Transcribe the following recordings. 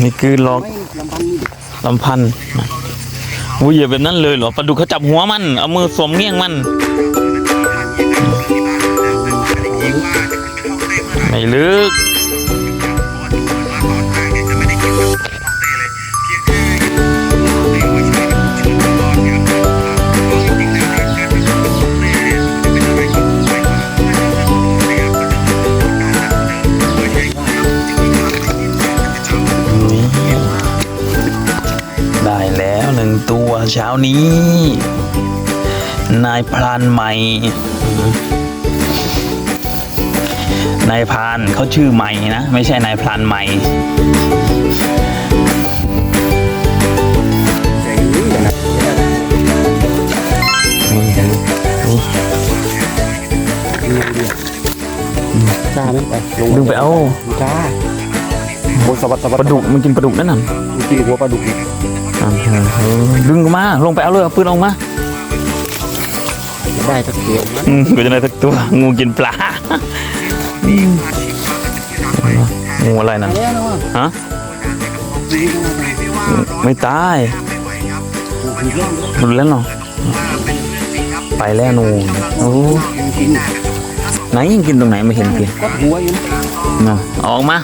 นี่คือล็อกลำพันนี่ดิลำพันธ์วุ้ยอย่าแบบนั้นเลยเหรอปลาดุกเขาจับหัวมัน เอามือสวมเงี้ยงมัน ไม่ลึก ได้แล้วหนึ่งตัวเช้านี้ นายพรานใหม่ นายพรานเขาชื่อใหม่นะ ไม่ใช่นายพรานใหม่นี่เห็นนี่ดียวกล้าไหมไปดึงไปเอากล้าโอ้ยสวัสดิ์สวัสปลาดุกมันกินปลาดุกนั่นน่ะมันกินหัวปลาดุก นี่อ่าเออดึงมา ลงไปเอาเลยเอาปืนออกมา ได้สักเดียวนะอืมกูจะได้สักตัว งูกินปลาอืมงูอะไรนั่นแล้วนะวะฮะ ไม่ตายหลุดแล้วเนาะไปแล้วนูนโอ้กินไหนยังกินตรงไหนไม่เห็นกินก็หัวอยู่นะเนาะเอาออกมา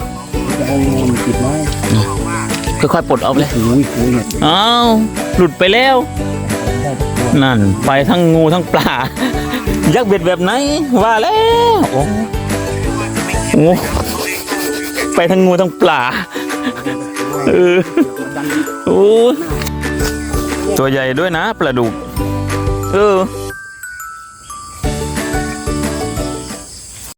จะเอามันติดไม้ ค่อยๆปลดออกเลยโอ้ยโอ้ยเนี่ยอ้าวหลุดไปแล้วได้สักตัวนั่น ไปทั้งงูทั้งปลา ยักษ์เบ็ดแบบไหน ว่าแล้วโอ้โหไปทั้งงูทั้งปลาเออดันโอ้ตัวใหญ่ด้วยนะปลาดุกเออ